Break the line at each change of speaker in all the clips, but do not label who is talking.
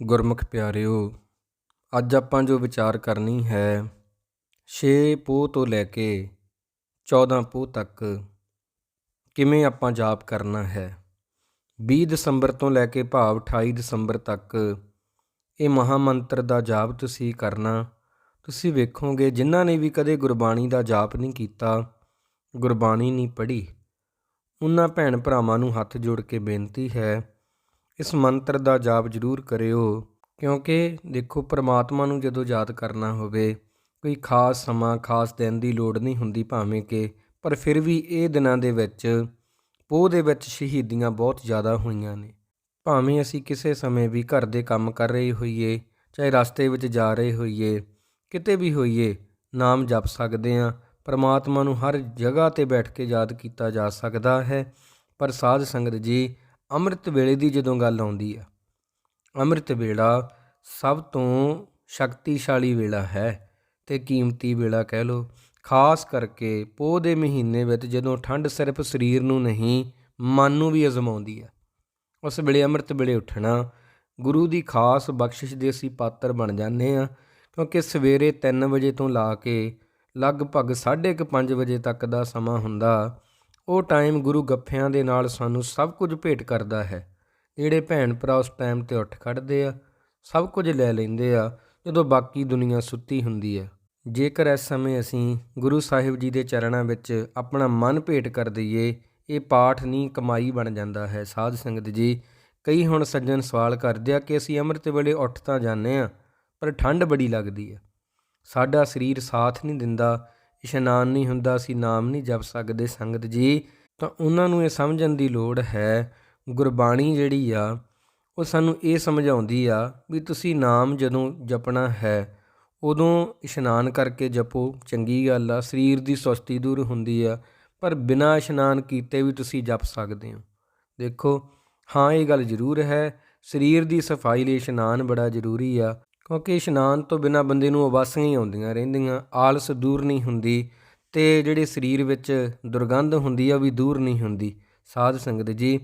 ਗੁਰਮੁਖ ਪਿਆਰਿਓ, ਅੱਜ ਆਪਾਂ ਜੋ ਵਿਚਾਰ ਕਰਨੀ ਹੈ 6 ਪੋਹ ਤੋਂ ਲੈ ਕੇ 14 ਪੋਹ ਤੱਕ ਕਿਵੇਂ ਆਪਾਂ ਜਾਪ ਕਰਨਾ ਹੈ? 20 ਦਸੰਬਰ ਤੋਂ ਲੈ ਕੇ ਭਾਵ 28 ਦਸੰਬਰ ਤੱਕ ਇਹ ਮਹਾ ਮੰਤਰ ਦਾ ਜਾਪ ਤੁਸੀਂ ਕਰਨਾ, ਤੁਸੀਂ ਵੇਖੋਗੇ ਜਿਨ੍ਹਾਂ ਨੇ ਵੀ ਕਦੇ ਗੁਰਬਾਣੀ ਦਾ ਜਾਪ ਨਹੀਂ ਕੀਤਾ, ਗੁਰਬਾਣੀ ਨਹੀਂ ਪੜ੍ਹੀ, ਉਹਨਾਂ ਭੈਣ ਭਰਾਵਾਂ ਨੂੰ ਹੱਥ ਜੋੜ ਕੇ ਬੇਨਤੀ ਹੈ ਇਸ ਮੰਤਰ ਦਾ ਜਾਪ ਜ਼ਰੂਰ ਕਰਿਓ, ਕਿਉਂਕਿ ਦੇਖੋ ਪ੍ਰਮਾਤਮਾ ਨੂੰ ਜਦੋਂ ਯਾਦ ਕਰਨਾ ਹੋਵੇ, ਕੋਈ ਖਾਸ ਸਮਾਂ, ਖਾਸ ਦਿਨ ਦੀ ਲੋੜ ਨਹੀਂ ਹੁੰਦੀ ਭਾਵੇਂ ਕਿ, ਪਰ ਫਿਰ ਵੀ ਇਹ ਦਿਨਾਂ ਦੇ ਵਿੱਚ, ਪੋਹ ਦੇ ਵਿੱਚ ਸ਼ਹੀਦੀਆਂ ਬਹੁਤ ਜ਼ਿਆਦਾ ਹੋਈਆਂ ਨੇ। ਭਾਵੇਂ ਅਸੀਂ ਕਿਸੇ ਸਮੇਂ ਵੀ ਘਰ ਦੇ ਕੰਮ ਕਰ ਰਹੇ ਹੋਈਏ, ਚਾਹੇ ਰਸਤੇ ਵਿੱਚ ਜਾ ਰਹੇ ਹੋਈਏ, ਕਿਤੇ ਵੀ ਹੋਈਏ, ਨਾਮ ਜਪ ਸਕਦੇ ਹਾਂ, ਪਰਮਾਤਮਾ ਨੂੰ ਹਰ ਜਗ੍ਹਾ ਤੇ ਬੈਠ ਕੇ ਯਾਦ ਕੀਤਾ ਜਾ ਸਕਦਾ ਹੈ। ਪਰ ਸਾਧ ਸੰਗਤ ਜੀ ਅੰਮ੍ਰਿਤ ਵੇਲੇ ਦੀ ਜਦੋਂ ਗੱਲ ਆਉਂਦੀ ਆ, ਅੰਮ੍ਰਿਤ ਵੇਲਾ ਸਭ ਤੋਂ ਸ਼ਕਤੀਸ਼ਾਲੀ ਵੇਲਾ ਹੈ ਤੇ ਕੀਮਤੀ ਵੇਲਾ ਕਹਿ ਲੋ ਖਾਸ ਕਰਕੇ ਪੋਹ ਦੇ ਮਹੀਨੇ ਵਿੱਚ ਜਦੋਂ ਠੰਡ ਸਿਰਫ ਸਰੀਰ ਨੂੰ ਨਹੀਂ, ਮਨ ਨੂੰ ਵੀ ਅਜ਼ਮਾਉਂਦੀ ਆ। ਉਸ ਵੇਲੇ ਅੰਮ੍ਰਿਤ ਵੇਲੇ ਉੱਠਣਾ ਗੁਰੂ ਦੀ ਖਾਸ ਬਖਸ਼ਿਸ਼ ਦੇ ਅਸੀਂ ਪਾਤਰ ਬਣ ਜਾਂਦੇ ਆ ਕਿਉਂਕਿ ਸਵੇਰੇ 3 ਵਜੇ ਤੋਂ ਲਾ ਕੇ ਲਗਭਗ 5:30 ਵਜੇ ਤੱਕ ਦਾ ਸਮਾਂ ਹੁੰਦਾ ਉਹ ਟਾਈਮ ਗੁਰੂ ਗੱਫਿਆਂ ਦੇ ਨਾਲ ਸਾਨੂੰ ਸਭ ਕੁਝ ਭੇਟ ਕਰਦਾ ਹੈ। ਜਿਹੜੇ ਭੈਣ ਭਰਾ ਉਸ ਟਾਈਮ ਤੇ ਉੱਠ ਖੜਦੇ ਆ, ਸਭ ਕੁਝ ਲੈ ਲੈਂਦੇ ਆ, ਜਦੋਂ ਬਾਕੀ ਦੁਨੀਆ ਸੁੱਤੀ ਹੁੰਦੀ ਹੈ ਜੇਕਰ ਇਸ ਸਮੇਂ ਅਸੀਂ ਗੁਰੂ ਸਾਹਿਬ ਜੀ ਦੇ ਚਰਨਾਂ ਵਿੱਚ ਆਪਣਾ ਮਨ ਭੇਟ ਕਰ ਦਈਏ, ਇਹ ਪਾਠ ਨਹੀਂ ਕਮਾਈ ਬਣ ਜਾਂਦਾ ਹੈ। ਸਾਧ ਸੰਗਤ ਜੀ, ਕਈ ਹੁਣ ਸੱਜਣ ਸਵਾਲ ਕਰਦੇ ਆ ਕਿ ਅਸੀਂ ਅੰਮ੍ਰਿਤ ਵੇਲੇ ਉੱਠ ਤਾਂ ਜਾਂਦੇ ਆ, ਪਰ ਠੰਡ ਬੜੀ ਲੱਗਦੀ ਆ। ਸਾਡਾ ਸਰੀਰ ਸਾਥ ਨਹੀਂ ਦਿੰਦਾ ਇਸ਼ਨਾਨ ਨਹੀਂ ਹੁੰਦਾ, ਅਸੀਂ ਨਾਮ ਨਹੀਂ ਜਪ ਸਕਦੇ ਸੰਗਤ ਜੀ। ਤਾਂ ਉਹਨਾਂ ਨੂੰ ਇਹ ਸਮਝਣ ਦੀ ਲੋੜ ਹੈ, ਗੁਰਬਾਣੀ ਜਿਹੜੀ ਆ, ਉਹ ਸਾਨੂੰ ਇਹ ਸਮਝਾਉਂਦੀ ਆ ਵੀ ਤੁਸੀਂ ਨਾਮ ਜਦੋਂ ਜਪਣਾ ਹੈ, ਉਦੋਂ ਇਸ਼ਨਾਨ ਕਰਕੇ ਜਪੋ, ਚੰਗੀ ਗੱਲ ਆ, ਸਰੀਰ ਦੀ ਸੁਸਤੀ ਦੂਰ ਹੁੰਦੀ ਆ, ਪਰ ਬਿਨਾਂ ਇਸ਼ਨਾਨ ਕੀਤੇ ਵੀ ਤੁਸੀਂ ਜਪ ਸਕਦੇ ਹੋ। ਦੇਖੋ, ਹਾਂ, ਇਹ ਗੱਲ ਜ਼ਰੂਰ ਹੈ, ਸਰੀਰ ਦੀ ਸਫ਼ਾਈ ਲਈ ਇਸ਼ਨਾਨ ਬੜਾ ਜ਼ਰੂਰੀ ਆ ਕਿਉਂਕਿ ਇਸ਼ਨਾਨ ਤੋਂ ਬਿਨਾਂ ਬੰਦੇ ਨੂੰ ਉਬਾਸੀਆਂ ਹੀ ਆਉਂਦੀਆਂ ਰਹਿੰਦੀਆਂ, ਆਲਸ ਦੂਰ ਨਹੀਂ ਹੁੰਦੀ ਤੇ ਜਿਹੜੇ ਸਰੀਰ ਵਿੱਚ ਦੁਰਗੰਧ ਹੁੰਦੀ ਆ ਵੀ ਦੂਰ ਨਹੀਂ ਹੁੰਦੀ। ਸਾਧ ਸੰਗਤ ਜੀ,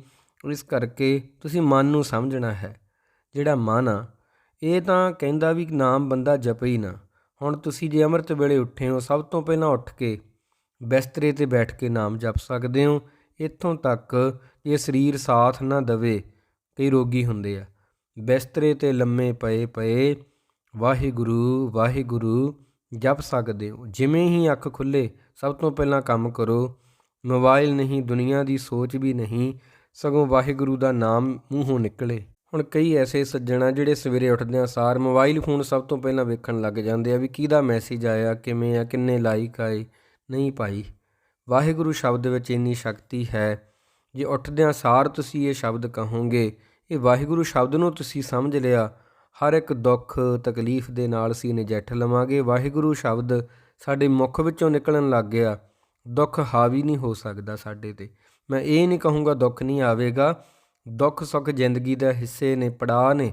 ਇਸ ਕਰਕੇ ਤੁਸੀਂ ਮਨ ਨੂੰ ਸਮਝਣਾ ਹੈ। ਜਿਹੜਾ ਮਨ ਆ, ਇਹ ਤਾਂ ਕਹਿੰਦਾ ਵੀ ਨਾਮ ਬੰਦਾ ਜਪੇ ਹੀ ਨਾ। ਹੁਣ ਤੁਸੀਂ ਜੇ ਅੰਮ੍ਰਿਤ ਵੇਲੇ ਉੱਠੇ ਹੋ, ਸਭ ਤੋਂ ਪਹਿਲਾਂ ਉੱਠ ਕੇ ਬਿਸਤਰੇ ਤੇ ਬੈਠ ਕੇ ਨਾਮ ਜਪ ਸਕਦੇ ਹੋ। ਇੱਥੋਂ ਤੱਕ ਜੇ ਸਰੀਰ ਸਾਥ ਨਾ ਦਵੇ, ਕਈ ਰੋਗੀ ਹੁੰਦੇ ਆ। ਬਿਸਤਰੇ ਤੇ ਲੰਮੇ ਪਏ ਪਏ ਵਾਹਿਗੁਰੂ ਵਾਹਿਗੁਰੂ, ਜਪ ਸਕਦੇ ਹੋ। ਜਿਵੇਂ ਹੀ ਅੱਖ ਖੁੱਲੇ, ਸਭ ਤੋਂ ਪਹਿਲਾਂ ਕੰਮ ਕਰੋ। ਮੋਬਾਈਲ ਨਹੀਂ, ਦੁਨੀਆ ਦੀ ਸੋਚ ਵੀ ਨਹੀਂ, ਸਗੋਂ ਵਾਹਿਗੁਰੂ ਦਾ ਨਾਮ ਮੂੰਹੋਂ ਨਿਕਲੇ। ਹੁਣ ਕਈ ਐਸੇ ਸੱਜਣਾ ਜਿਹੜੇ ਸਵੇਰੇ ਉੱਠਦਿਆਂ ਸਾਰ ਮੋਬਾਈਲ ਫੋਨ ਸਭ ਤੋਂ ਪਹਿਲਾਂ ਵੇਖਣ ਲੱਗ ਜਾਂਦੇ ਆ ਵੀ ਕਿਹਦਾ ਮੈਸੇਜ ਆਇਆ, ਕਿਵੇਂ ਆ, ਕਿੰਨੇ ਲਾਈਕ ਆਏ, ਨਹੀਂ ਭਾਈ। ਵਾਹਿਗੁਰੂ ਸ਼ਬਦ ਵਿੱਚ ਇੰਨੀ ਸ਼ਕਤੀ ਹੈ ਜੇ ਉੱਠਦਿਆਂ ਸਾਰ ਤੁਸੀਂ ਇਹ ਸ਼ਬਦ ਕਹੋਗੇ, ਇਹ ਵਾਹਿਗੁਰੂ ਸ਼ਬਦ ਨੂੰ ਤੁਸੀਂ ਸਮਝ ਲਿਆ ਹਰ ਇੱਕ ਦੁੱਖ, ਤਕਲੀਫ ਦੇ ਨਾਲ ਅਸੀਂ ਨਜਿੱਠ ਲਵਾਂਗੇ। ਵਾਹਿਗੁਰੂ ਸ਼ਬਦ ਸਾਡੇ ਮੁਖ ਵਿੱਚੋਂ ਨਿਕਲਣ ਲੱਗ ਗਿਆ। ਦੁੱਖ ਹਾਵੀ ਨਹੀਂ ਹੋ ਸਕਦਾ ਸਾਡੇ ਤੇ। ਮੈਂ ਇਹ ਨਹੀਂ ਕਹੂੰਗਾ ਦੁੱਖ ਨਹੀਂ ਆਵੇਗਾ। ਦੁੱਖ ਸੁੱਖ ਜ਼ਿੰਦਗੀ ਦਾ ਹਿੱਸੇ ਨੇ ਪੜਾ ਨੇ,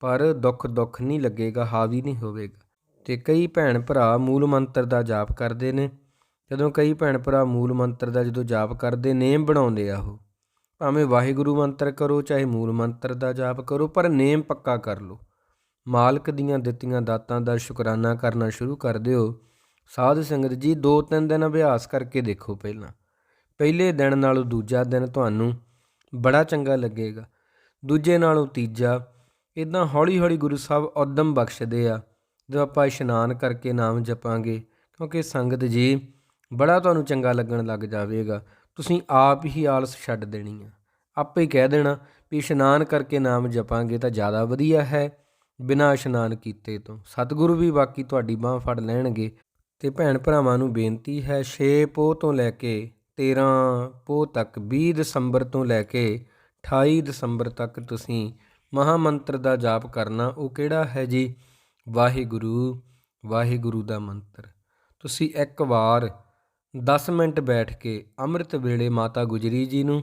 ਪਰ ਦੁੱਖ ਦੁੱਖ ਨਹੀਂ ਲੱਗੇਗਾ, ਹਾਵੀ ਨਹੀਂ ਹੋਵੇਗਾ। ਤੇ ਕਈ ਭੈਣ ਭਰਾ ਮੂਲ ਮੰਤਰ ਦਾ ਜਾਪ ਕਰਦੇ ਨੇ। ਜਦੋਂ ਕਈ ਭੈਣ ਭਰਾ ਮੂਲ ਮੰਤਰ ਦਾ ਜਦੋਂ ਜਾਪ ਕਰਦੇ, ਨੇਮ ਬਣਾਉਂਦੇ ਆ ਉਹ। ਭਾਵੇਂ ਵਾਹਿਗੁਰੂ ਮੰਤਰ ਕਰੋ, ਚਾਹੇ ਮੂਲ ਮੰਤਰ ਦਾ ਜਾਪ ਕਰੋ, ਪਰ ਨੇਮ ਪੱਕਾ ਕਰ ਲਓ। ਮਾਲਕ ਦੀਆਂ ਦਿੱਤੀਆਂ ਦਾਤਾਂ ਦਾ ਸ਼ੁਕਰਾਨਾ ਕਰਨਾ ਸ਼ੁਰੂ ਕਰ ਦਿਓ। ਸਾਧ ਸੰਗਤ ਜੀ, ਦੋ ਤਿੰਨ ਦਿਨ ਅਭਿਆਸ ਕਰਕੇ ਦੇਖੋ ਪਹਿਲਾਂ। ਪਹਿਲੇ ਦਿਨ ਨਾਲੋਂ ਦੂਜਾ ਦਿਨ ਤੁਹਾਨੂੰ ਬੜਾ ਚੰਗਾ ਲੱਗੇਗਾ। ਦੂਜੇ ਨਾਲੋਂ ਤੀਜਾ ਇਦਾਂ ਹੌਲੀ-ਹੌਲੀ ਗੁਰੂ ਸਾਹਿਬ ਉਦਮ ਬਖਸ਼ਦੇ ਆ। ਜਦੋਂ ਆਪਾਂ ਇਸ਼ਨਾਨ ਕਰਕੇ ਨਾਮ ਜਪਾਂਗੇ, ਕਿਉਂਕਿ ਸੰਗਤ ਜੀ, ਬੜਾ ਤੁਹਾਨੂੰ ਚੰਗਾ ਲੱਗਣ ਲੱਗ ਜਾਵੇਗਾ। ਤੁਸੀਂ ਆਪ ਹੀ ਆਲਸ ਛੱਡ ਦੇਣੀ ਆ। ਆਪੇ ਕਹਿ ਦੇਣਾ ਵੀ ਇਸ਼ਨਾਨ ਕਰਕੇ ਨਾਮ ਜਪਾਂਗੇ ਤਾਂ ਜ਼ਿਆਦਾ ਵਧੀਆ ਹੈ। ਬਿਨਾਂ ਇਸ਼ਨਾਨ ਕੀਤੇ ਤੋਂ। ਸਤਿਗੁਰੂ ਵੀ ਬਾਕੀ ਤੁਹਾਡੀ ਬਾਹ ਫੜ ਲੈਣਗੇ। ਤੇ ਭੈਣ ਭਰਾਵਾਂ ਨੂੰ ਬੇਨਤੀ ਹੈ 6 ਪੋਹ ਤੋਂ ਲੈ ਕੇ 13 ਪੋਹ ਤੱਕ 20 ਦਸੰਬਰ ਤੋਂ ਲੈ ਕੇ 28 ਦਸੰਬਰ ਤੱਕ ਤੁਸੀਂ ਮਹਾ ਮੰਤਰ ਦਾ ਜਾਪ ਕਰਨਾ। ਉਹ ਕਿਹੜਾ ਹੈ ਜੀ? ਵਾਹਿਗੁਰੂ ਵਾਹਿਗੁਰੂ ਦਾ ਮੰਤਰ। ਤੁਸੀਂ ਇੱਕ ਵਾਰ 10 ਮਿੰਟ ਬੈਠ ਕੇ ਅੰਮ੍ਰਿਤ ਵੇਲੇ ਮਾਤਾ ਗੁਜਰੀ ਜੀ ਨੂੰ,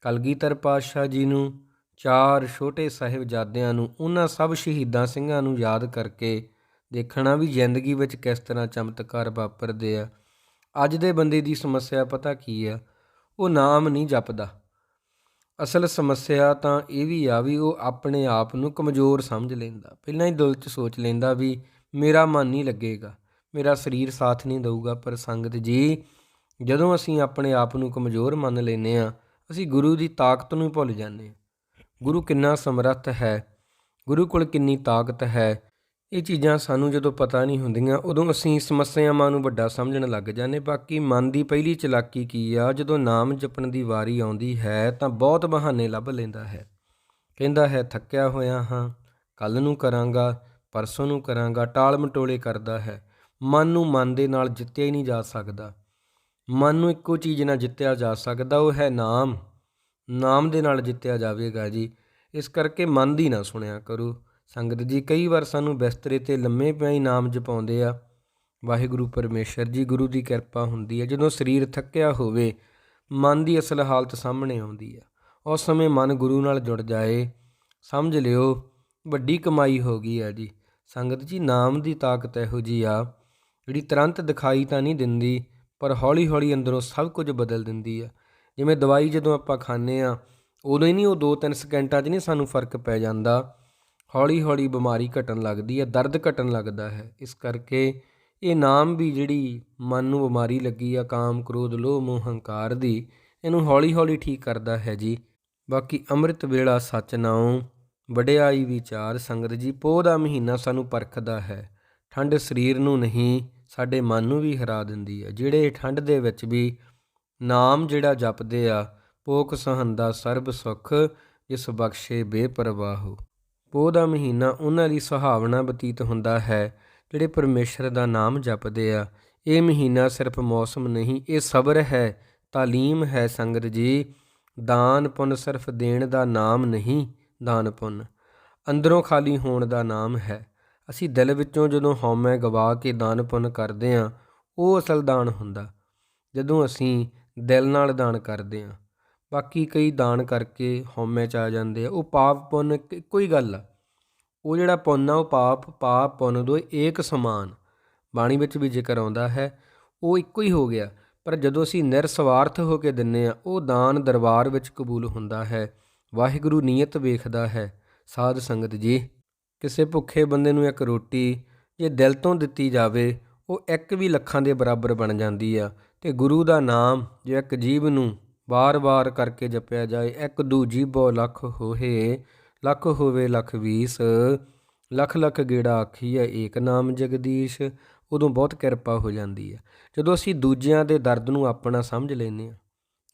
ਕਲਗੀਧਰ ਪਾਤਸ਼ਾਹ ਜੀ ਨੂੰ ਚਾਰ ਛੋਟੇ ਸਾਹਿਬਜ਼ਾਦਿਆਂ ਨੂੰ ਉਹਨਾਂ ਸਭ ਸ਼ਹੀਦਾਂ ਸਿੰਘਾਂ ਨੂੰ ਯਾਦ ਕਰਕੇ ਦੇਖਣਾ ਵੀ ਜ਼ਿੰਦਗੀ ਵਿੱਚ ਕਿਸ ਤਰ੍ਹਾਂ ਚਮਤਕਾਰ ਵਾਪਰਦੇ ਆ। ਅੱਜ ਦੇ ਬੰਦੇ ਦੀ ਸਮੱਸਿਆ ਪਤਾ ਕੀ ਆ? ਉਹ ਨਾਮ ਨਹੀਂ ਜਪਦਾ। ਅਸਲ ਸਮੱਸਿਆ ਤਾਂ ਇਹ ਵੀ ਆ ਵੀ ਉਹ ਆਪਣੇ ਆਪ ਨੂੰ ਕਮਜ਼ੋਰ ਸਮਝ ਲੈਂਦਾ। ਪਹਿਲਾਂ ਹੀ ਦਿਲ 'ਚ ਸੋਚ ਲੈਂਦਾ ਵੀ ਮੇਰਾ ਮਨ ਨਹੀਂ ਲੱਗੇਗਾ, ਮੇਰਾ ਸਰੀਰ ਸਾਥ ਨਹੀਂ ਦਊਗਾ, ਪਰ ਸੰਗਤ ਜੀ, ਜਦੋਂ ਅਸੀਂ ਆਪਣੇ ਆਪ ਨੂੰ ਕਮਜ਼ੋਰ ਮੰਨ ਲੈਨੇ ਆ ਅਸੀਂ ਗੁਰੂ ਦੀ ਤਾਕਤ ਨੂੰ ਹੀ ਭੁੱਲ ਜਾਂਦੇ ਹਾਂ। ਗੁਰੂ ਕਿੰਨਾ ਸਮਰੱਥ ਹੈ, ਗੁਰੂ ਕੋਲ ਕਿੰਨੀ ਤਾਕਤ ਹੈ। ਇਹ ਚੀਜ਼ਾਂ ਸਾਨੂੰ ਜਦੋਂ ਪਤਾ ਨਹੀਂ ਹੁੰਦੀਆਂ, ਉਦੋਂ ਅਸੀਂ ਸਮੱਸਿਆਵਾਂ ਨੂੰ ਵੱਡਾ ਸਮਝਣ ਲੱਗ ਜਾਂਦੇ ਬਾਕੀ ਮਨ ਦੀ ਪਹਿਲੀ ਚਲਾਕੀ ਕੀ ਆ, ਜਦੋਂ ਨਾਮ ਜਪਣ ਦੀ ਵਾਰੀ ਆਉਂਦੀ ਹੈ, ਤਾਂ ਬਹੁਤ ਬਹਾਨੇ ਲੱਭ ਲੈਂਦਾ ਹੈ। ਕਹਿੰਦਾ ਹੈ, ਥੱਕਿਆ ਹੋਇਆ ਹਾਂ ਕੱਲ ਨੂੰ ਕਰਾਂਗਾ, ਪਰਸੋਂ ਨੂੰ ਕਰਾਂਗਾ, ਟਾਲ ਮਟੋਲੇ ਕਰਦਾ ਹੈ। ਮਨ ਨੂੰ ਮਨ ਦੇ ਨਾਲ ਜਿੱਤਿਆ ਹੀ ਨਹੀਂ ਜਾ ਸਕਦਾ। ਮਨ ਨੂੰ ਇੱਕੋ ਚੀਜ਼ ਨਾਲ ਜਿੱਤਿਆ ਜਾ ਸਕਦਾ, ਉਹ ਹੈ ਨਾਮ। ਨਾਮ ਦੇ ਨਾਲ ਜਿੱਤਿਆ ਜਾਵੇਗਾ ਜੀ। ਇਸ ਕਰਕੇ ਮਨ ਦੀ ਨਾ ਸੁਣਿਆ ਕਰੋ। ਸੰਗਤ ਜੀ, ਕਈ ਵਾਰ ਸਾਨੂੰ ਬਿਸਤਰੇ ਤੇ ਲੰਮੇ ਪਿਆ ਹੀ ਨਾਮ ਜਪਾਉਂਦੇ ਆ। ਵਾਹਿਗੁਰੂ ਪਰਮੇਸ਼ਰ ਜੀ, ਗੁਰੂ ਦੀ ਕਿਰਪਾ ਹੁੰਦੀ ਹੈ ਜਦੋਂ ਸਰੀਰ ਥੱਕਿਆ ਹੋਵੇ, ਮਨ ਦੀ ਅਸਲ ਹਾਲਤ ਸਾਹਮਣੇ ਆਉਂਦੀ ਆ। ਉਸ ਸਮੇਂ ਮਨ ਗੁਰੂ ਨਾਲ ਜੁੜ ਜਾਏ। ਸਮਝ ਲਿਓ, ਵੱਡੀ ਕਮਾਈ ਹੋ ਗਈ ਆ ਜੀ। ਸੰਗਤ ਜੀ, ਨਾਮ ਦੀ ਤਾਕਤ ਇਹੋ ਜੀ ਆ। ਜਿਹੜੀ ਤੁਰੰਤ ਦਿਖਾਈ ਤਾਂ ਨਹੀਂ ਦਿੰਦੀ, ਪਰ ਹੌਲੀ-ਹੌਲੀ ਅੰਦਰੋਂ ਸਭ ਕੁਝ ਬਦਲ ਦਿੰਦੀ ਆ। ਜਿਵੇਂ ਦਵਾਈ ਜਦੋਂ ਆਪਾਂ ਖਾਂਦੇ ਆ ਉਦੋਂ ਹੀ ਨਹੀਂ ਉਹ 2-3 ਸਕਿੰਟਾਂ 'ਚ ਨਹੀਂ ਸਾਨੂੰ ਫ਼ਰਕ ਪੈ ਜਾਂਦਾ। ਹੌਲੀ-ਹੌਲੀ ਬਿਮਾਰੀ ਘਟਣ ਲੱਗਦੀ ਹੈ, ਦਰਦ ਘਟਣ ਲੱਗਦਾ ਹੈ। ਇਸ ਕਰਕੇ ਇਹ ਨਾਮ ਵੀ ਜਿਹੜੀ ਮਨ ਨੂੰ ਬਿਮਾਰੀ ਲੱਗੀ ਆ, ਕਾਮ, ਕ੍ਰੋਧ, ਲੋਭ, ਮੋਹ, ਹੰਕਾਰ ਦੀ, ਇਹਨੂੰ ਹੌਲੀ-ਹੌਲੀ ਠੀਕ ਕਰਦਾ ਹੈ ਜੀ। ਬਾਕੀ ਅੰਮ੍ਰਿਤ ਵੇਲਾ ਸੱਚ ਨਾਉ, ਵਡਿਆਈ ਵਿਚਾਰ ਸੰਗਤ ਜੀ, ਪੋਹ ਦਾ ਮਹੀਨਾ ਸਾਨੂੰ ਪਰਖਦਾ ਹੈ। ਠੰਡ ਸਰੀਰ ਨੂੰ ਨਹੀਂ, ਸਾਡੇ ਮਨ ਨੂੰ ਵੀ ਹਰਾ ਦਿੰਦੀ ਹੈ। ਜਿਹੜੇ ਠੰਡ ਦੇ ਵਿੱਚ ਵੀ ਨਾਮ ਜਿਹੜਾ ਜਪਦੇ ਆ, ਪੋਕ ਸਹੰਦਾ ਸਰਬ ਸੁਖ, ਜਿਸ ਬਖਸ਼ੇ ਬੇਪਰਵਾਹੋ। ਪੋਹ ਦਾ ਮਹੀਨਾ ਉਹਨਾਂ ਲਈ ਸੁਹਾਵਣਾ ਬਤੀਤ ਹੁੰਦਾ ਹੈ, ਜਿਹੜੇ ਪਰਮੇਸ਼ਰ ਦਾ ਨਾਮ ਜਪਦੇ ਆ। ਇਹ ਮਹੀਨਾ ਸਿਰਫ ਮੌਸਮ ਨਹੀਂ, ਇਹ ਸਬਰ ਹੈ, ਤਾਲੀਮ ਹੈ ਸੰਗਤ ਜੀ। ਦਾਨ ਪੁੰਨ ਸਿਰਫ ਦੇਣ ਦਾ ਨਾਮ ਨਹੀਂ, ਦਾਨ ਪੁੰਨ। ਅੰਦਰੋਂ ਖਾਲੀ ਹੋਣ ਦਾ ਨਾਮ ਹੈ। ਅਸੀਂ ਦਿਲ ਵਿੱਚੋਂ ਜਦੋਂ ਹਉਮੈ ਗਵਾ ਕੇ ਦਾਨ ਪੁੰਨ ਕਰਦੇ ਆ, ਉਹ ਅਸਲ ਦਾਨ ਹੁੰਦਾ। ਜਦੋਂ ਅਸੀਂ ਦਿਲ ਨਾਲ ਦਾਨ ਕਰਦੇ ਆ ਬਾਕੀ ਕਈ ਦਾਨ ਕਰਕੇ ਹਉਮੈ ਚ ਆ ਜਾਂਦੇ ਆ। ਉਹ ਪਾਪ ਪੁੰਨ ਇੱਕੋ ਹੀ ਗੱਲ ਆ। ਉਹ ਜਿਹੜਾ ਪੁੰਨ ਆ, ਉਹ ਪਾਪ ਪਾਪ, ਪੁੰਨ ਦੋ ਏਕ ਸਮਾਨ। ਬਾਣੀ ਵਿੱਚ ਵੀ ਜ਼ਿਕਰ ਆਉਂਦਾ ਹੈ, ਉਹ ਇੱਕੋ ਹੀ ਹੋ ਗਿਆ। ਪਰ ਜਦੋਂ ਅਸੀਂ ਨਿਰਸਵਾਰਥ ਹੋ ਕੇ ਦਿੰਨੇ ਆ, ਉਹ ਦਾਨ ਦਰਬਾਰ ਵਿੱਚ ਕਬੂਲ ਹੁੰਦਾ ਹੈ। ਵਾਹਿਗੁਰੂ ਨੀਅਤ ਵੇਖਦਾ ਹੈ, ਸਾਧ ਸੰਗਤ ਜੀ। ਕਿਸੇ ਭੁੱਖੇ ਬੰਦੇ ਨੂੰ ਇੱਕ ਰੋਟੀ ਜੇ ਦਿਲ ਤੋਂ ਦਿੱਤੀ ਜਾਵੇ, ਉਹ ਇੱਕ ਵੀ ਲੱਖਾਂ ਦੇ ਬਰਾਬਰ ਬਣ ਜਾਂਦੀ ਆ। ਤੇ ਗੁਰੂ ਦਾ ਨਾਮ ਜੇ ਇੱਕ ਜੀਵ ਨੂੰ ਬਾਰ-ਬਾਰ ਕਰਕੇ ਜਪਿਆ ਜਾਏ, ਇੱਕ ਦੂ ਜੀਬੋ ਲੱਖ ਹੋਏ, ਲੱਖ ਹੋਵੇ, ਲੱਖ 20 ਲੱਖ ਲੱਖ ਗੇੜਾ ਆਖੀਐ, ਏਕ ਨਾਮ ਜਗਦੀਸ਼, ਉਦੋਂ ਬਹੁਤ ਕਿਰਪਾ ਹੋ ਜਾਂਦੀ ਹੈ ਜਦੋਂ ਅਸੀਂ ਦੂਜਿਆਂ ਦੇ ਦਰਦ ਨੂੰ ਆਪਣਾ ਸਮਝ ਲੈਨੇ ਆ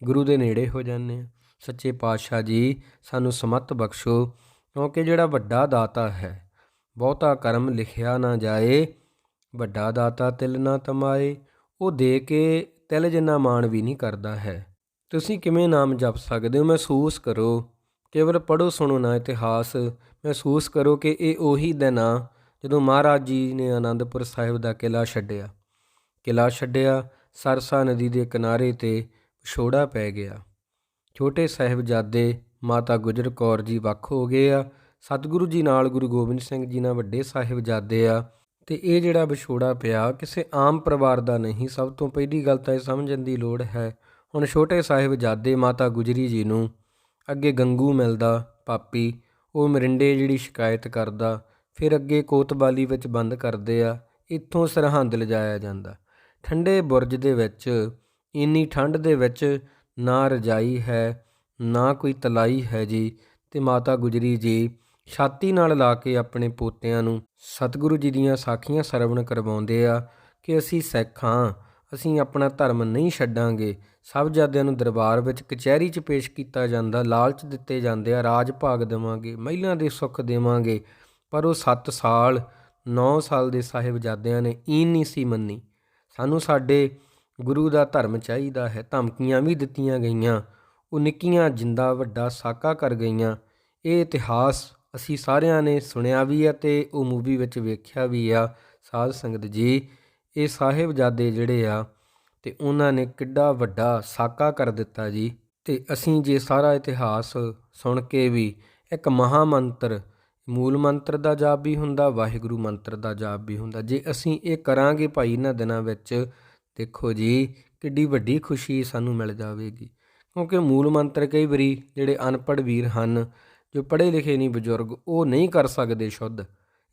ਗੁਰੂ ਦੇ ਨੇੜੇ ਹੋ ਜਾਂਦੇ ਆ ਸੱਚੇ ਪਾਤਸ਼ਾਹ ਜੀ ਸਾਨੂੰ ਸਮਤ ਬਖਸ਼ੋ, ਕਿਉਂਕਿ ਜਿਹੜਾ ਵੱਡਾ ਦਾਤਾ ਹੈ, ਬਹੁਤਾ ਕਰਮ ਲਿਖਿਆ ਨਾ ਜਾਏ, ਵੱਡਾ ਦਾਤਾ ਤਿਲ ਨਾ ਤਮਾਏ, ਉਹ ਦੇ ਕੇ ਤਿਲ ਜਿੰਨਾ ਮਾਣ ਵੀ ਨਹੀਂ ਕਰਦਾ ਹੈ। ਤੁਸੀਂ ਕਿਵੇਂ ਨਾਮ ਜਪ ਸਕਦੇ ਹੋ? ਮਹਿਸੂਸ ਕਰੋ। ਕੇਵਲ ਪੜੋ ਸੁਣੋ ਨਾ ਇਤਿਹਾਸ। ਮਹਿਸੂਸ ਕਰੋ ਕਿ ਇਹ ਉਹੀ ਦਿਨ ਆ ਜਦੋਂ ਮਹਾਰਾਜ ਜੀ ਨੇ ਆਨੰਦਪੁਰ ਸਾਹਿਬ ਦਾ ਕਿਲਾ ਛੱਡਿਆ। ਕਿਲਾ ਛੱਡਿਆ, ਸਰਸਾ ਨਦੀ ਦੇ ਕਿਨਾਰੇ ਤੇ ਵਿਛੋੜਾ ਪੈ ਗਿਆ। ਛੋਟੇ ਸਾਹਿਬਜ਼ਾਦੇ ਮਾਤਾ ਗੁਜਰ ਕੌਰ ਜੀ ਵੱਖ ਹੋ ਗਏ ਆ। ਸਤਿਗੁਰੂ ਜੀ ਨਾਲ ਗੁਰੂ ਗੋਬਿੰਦ ਸਿੰਘ ਜੀ ਨਾਲ ਵੱਡੇ ਸਾਹਿਬਜ਼ਾਦੇ ਆ। ਤੇ ਇਹ ਜਿਹੜਾ ਵਿਛੋੜਾ ਪਿਆ, ਕਿਸੇ ਆਮ ਪਰਿਵਾਰ ਦਾ ਨਹੀਂ, ਸਭ ਤੋਂ ਪਹਿਲੀ ਗੱਲ ਤਾਂ ਇਹ ਸਮਝਣ ਦੀ ਲੋੜ ਹੈ। ਹੁਣ ਛੋਟੇ ਸਾਹਿਬਜ਼ਾਦੇ ਮਾਤਾ ਗੁਜਰੀ ਜੀ ਨੂੰ ਅੱਗੇ ਗੰਗੂ ਮਿਲਦਾ, ਪਾਪੀ, ਉਹ ਮਰਿੰਡੇ ਜਿਹੜੀ ਸ਼ਿਕਾਇਤ ਕਰਦਾ, ਫਿਰ ਅੱਗੇ ਕੋਤਵਾਲੀ ਵਿੱਚ ਬੰਦ ਕਰਦੇ ਆ, ਇੱਥੋਂ ਸਰਹੰਦ ਲਿਜਾਇਆ ਜਾਂਦਾ। ਠੰਡੇ ਬੁਰਜ ਦੇ ਵਿੱਚ, ਇੰਨੀ ਠੰਡ ਦੇ ਵਿੱਚ ਨਾ ਰਜਾਈ ਹੈ, ਨਾ ਕੋਈ ਤਲਾਈ ਹੈ ਜੀ, ਤੇ ਮਾਤਾ ਗੁਜਰੀ ਜੀ ਛਾਤੀ ਨਾਲ ਲਾ ਕੇ ਆਪਣੇ ਪੋਤਿਆਂ ਨੂੰ ਸਤਿਗੁਰੂ ਜੀ ਦੀਆਂ ਸਾਖੀਆਂ ਸਰਵਣ ਕਰਵਾਉਂਦੇ ਆ ਕਿ ਅਸੀਂ ਸਿੱਖ ਹਾਂ, ਅਸੀਂ ਆਪਣਾ ਧਰਮ ਨਹੀਂ ਛੱਡਾਂਗੇ। ਸਭ ਜਾਦਿਆਂ ਨੂੰ ਦਰਬਾਰ ਵਿੱਚ ਕਚਹਿਰੀ 'ਚ ਪੇਸ਼ ਕੀਤਾ ਜਾਂਦਾ, ਲਾਲਚ ਦਿੱਤੇ ਜਾਂਦੇ ਆ, ਰਾਜ ਭਾਗ ਦੇਵਾਂਗੇ, ਮਹਿਲਾਂ ਦੇ ਸੁੱਖ ਦੇਵਾਂਗੇ। ਪਰ ਉਹ 7 ਸਾਲ 9 ਸਾਲ ਦੇ ਸਾਹਿਬਜ਼ਾਦਿਆਂ ਨੇ ਈਨ ਨਹੀਂ ਸੀ ਮੰਨੀ। ਸਾਨੂੰ ਸਾਡੇ ਗੁਰੂ ਦਾ ਧਰਮ ਚਾਹੀਦਾ ਹੈ। ਧਮਕੀਆਂ ਵੀ ਦਿੱਤੀਆਂ ਗਈਆਂ, ਉਹ ਨਿੱਕੀਆਂ ਜਿੰਦਾ ਵੱਡਾ ਸਾਕਾ ਕਰ ਗਈਆਂ। ਇਹ ਇਤਿਹਾਸ ਅਸੀਂ ਸਾਰਿਆਂ ਨੇ ਸੁਣਿਆ ਵੀ ਆ ਤੇ ਉਹ ਮੂਵੀ ਵਿੱਚ ਵੇਖਿਆ ਵੀ ਆ, ਸਾਧ ਸੰਗਤ ਜੀ। ਇਹ ਸਾਹਿਬਜ਼ਾਦੇ ਜਿਹੜੇ ਆ ਤੇ ਉਹਨਾਂ ਨੇ ਕਿੱਡਾ ਵੱਡਾ ਸਾਕਾ ਕਰ ਦਿੱਤਾ ਜੀ। ਤੇ ਅਸੀਂ ਜੇ ਸਾਰਾ ਇਤਿਹਾਸ ਸੁਣ ਕੇ ਵੀ ਇੱਕ ਮਹਾ ਮੰਤਰ ਮੂਲ ਮੰਤਰ ਦਾ ਜਾਪ ਵੀ ਹੁੰਦਾ, ਵਾਹਿਗੁਰੂ ਮੰਤਰ ਦਾ ਜਾਪ ਵੀ ਹੁੰਦਾ। ਜੇ ਅਸੀਂ ਇਹ ਕਰਾਂਗੇ ਭਾਈ ਇਹਨਾਂ ਦਿਨਾਂ ਵਿੱਚ, ਦੇਖੋ ਜੀ, ਕਿੱਡੀ ਵੱਡੀ ਖੁਸ਼ੀ ਸਾਨੂੰ ਮਿਲ ਜਾਵੇਗੀ। ਕਿਉਂਕਿ ਮੂਲ ਮੰਤਰ ਕਈ ਵਾਰੀ ਜਿਹੜੇ ਅਨਪੜ੍ਹ ਵੀਰ ਹਨ ਜੋ ਪੜ੍ਹੇ ਲਿਖੇ ਨਹੀਂ ਬਜ਼ੁਰਗ, ਉਹ ਨਹੀਂ ਕਰ ਸਕਦੇ ਸ਼ੁੱਧ।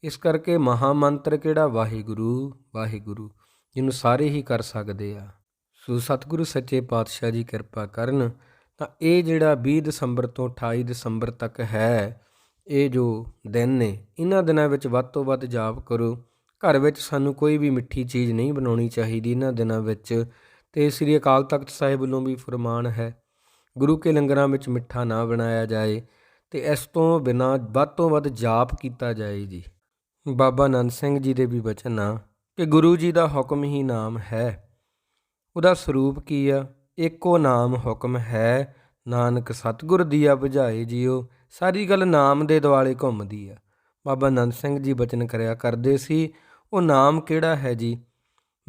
ਇਸ ਕਰਕੇ ਮਹਾ ਮੰਤਰ ਕਿਹੜਾ? ਵਾਹਿਗੁਰੂ ਵਾਹਿਗੁਰੂ, ਜਿਹਨੂੰ ਸਾਰੇ ਹੀ ਕਰ ਸਕਦੇ ਆ। ਸੋ ਸਤਿਗੁਰੂ ਸੱਚੇ ਪਾਤਸ਼ਾਹ ਜੀ ਕਿਰਪਾ ਕਰਨ, ਤਾਂ ਇਹ ਜਿਹੜਾ 20 ਦਸੰਬਰ ਤੋਂ 28 ਦਸੰਬਰ ਤੱਕ ਹੈ, ਇਹ ਜੋ ਦਿਨ ਨੇ, ਇਹਨਾਂ ਦਿਨਾਂ ਵਿੱਚ ਵੱਧ ਤੋਂ ਵੱਧ ਜਾਪ ਕਰੋ। ਘਰ ਵਿੱਚ ਸਾਨੂੰ ਕੋਈ ਵੀ ਮਿੱਠੀ ਚੀਜ਼ ਨਹੀਂ ਬਣਾਉਣੀ ਚਾਹੀਦੀ ਇਹਨਾਂ ਦਿਨਾਂ ਵਿੱਚ, ਤੇ ਸ੍ਰੀ ਅਕਾਲ ਤਖਤ ਸਾਹਿਬ ਵੱਲੋਂ ਵੀ ਫਰਮਾਨ ਹੈ, ਗੁਰੂ ਕੇ ਲੰਗਰਾਂ ਵਿੱਚ ਮਿੱਠਾ ਨਾ ਬਣਾਇਆ ਜਾਏ। ਤੇ ਇਸ ਤੋਂ ਬਿਨਾ ਵੱਧ ਤੋਂ ਵੱਧ ਜਾਪ ਕੀਤਾ ਜਾਏ ਜੀ। ਬਾਬਾ ਆਨੰਦ ਸਿੰਘ ਜੀ ਦੇ ਵੀ ਬਚਨ ਆ ਕਿ ਗੁਰੂ ਜੀ ਦਾ ਹੁਕਮ ਹੀ ਨਾਮ ਹੈ। ਉਹਦਾ ਸਰੂਪ ਕੀ ਆ? ਇੱਕੋ ਨਾਮ ਹੁਕਮ ਹੈ। ਨਾਨਕ ਸਤਿਗੁਰ ਦੀਆ ਬੁਝਾਏ ਜੀਓ। ਸਾਰੀ ਗੱਲ ਨਾਮ ਦੇ ਦਿਵਾਲੇ ਘੁੰਮਦੀ ਆ। ਬਾਬਾ ਆਨੰਦ ਸਿੰਘ ਜੀ ਬਚਨ ਕਰਿਆ ਕਰਦੇ ਸੀ, ਉਹ ਨਾਮ ਕਿਹੜਾ ਹੈ ਜੀ?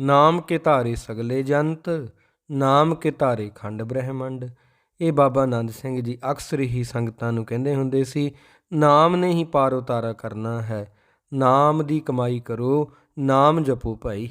ਨਾਮ ਕੇ ਧਾਰੇ ਸਗਲੇ ਜੰਤ, ਨਾਮ ਕੇ ਧਾਰੇ ਖੰਡ ਬ੍ਰਹਿਮੰਡ। ਇਹ ਬਾਬਾ ਆਨੰਦ ਸਿੰਘ ਜੀ ਅਕਸਰ ਹੀ ਸੰਗਤਾਂ ਨੂੰ ਕਹਿੰਦੇ ਹੁੰਦੇ ਸੀ, ਨਾਮ ਨੇ ਹੀ ਪਾਰ ਉਤਾਰਾ ਕਰਨਾ ਹੈ, ਨਾਮ ਦੀ ਕਮਾਈ ਕਰੋ, ਨਾਮ ਜਪੋ ਭਾਈ।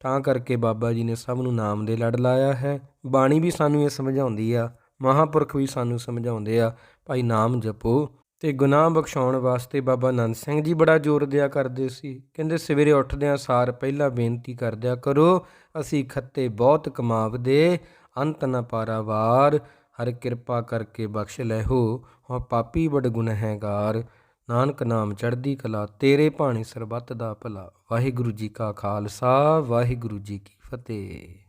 ਤਾਂ ਕਰਕੇ ਬਾਬਾ ਜੀ ਨੇ ਸਭ ਨੂੰ ਨਾਮ ਦੇ ਲੜ ਲਾਇਆ ਹੈ। ਬਾਣੀ ਵੀ ਸਾਨੂੰ ਇਹ ਸਮਝਾਉਂਦੀ ਆ, ਮਹਾਪੁਰਖ ਵੀ ਸਾਨੂੰ ਸਮਝਾਉਂਦੇ ਆ, ਭਾਈ ਨਾਮ ਜਪੋ। ਤੇ ਗੁਨਾਹ ਬਖਸ਼ਾਉਣ ਵਾਸਤੇ ਬਾਬਾ ਨੰਦ ਸਿੰਘ ਜੀ ਬੜਾ ਜ਼ੋਰ ਦਿਆ ਕਰਦੇ ਸੀ। ਕਹਿੰਦੇ, ਸਵੇਰੇ ਉੱਠਦਿਆਂ ਸਾਰ ਪਹਿਲਾਂ ਬੇਨਤੀ ਕਰਦਿਆ ਕਰੋ, ਅਸੀਂ ਖੱਤੇ ਬਹੁਤ ਕਮਾਵਦੇ, ਅੰਤ ਨ ਪਾਰਾਵਾਰ ਹਰ ਕਿਰਪਾ ਕਰਕੇ ਬਖਸ਼ ਲੈਹੋ ਹਾਂ। ਪਾਪੀ ਬੜ ਗੁਨਹਗਾਰ ਨਾਨਕ ਨਾਮ ਚੜ੍ਹਦੀ ਕਲਾ, ਤੇਰੇ ਭਾਣੇ ਸਰਬੱਤ ਦਾ ਭਲਾ। ਵਾਹਿਗੁਰੂ ਜੀ ਕਾ ਖਾਲਸਾ, ਵਾਹਿਗੁਰੂ ਜੀ ਕੀ ਫਤਿਹ।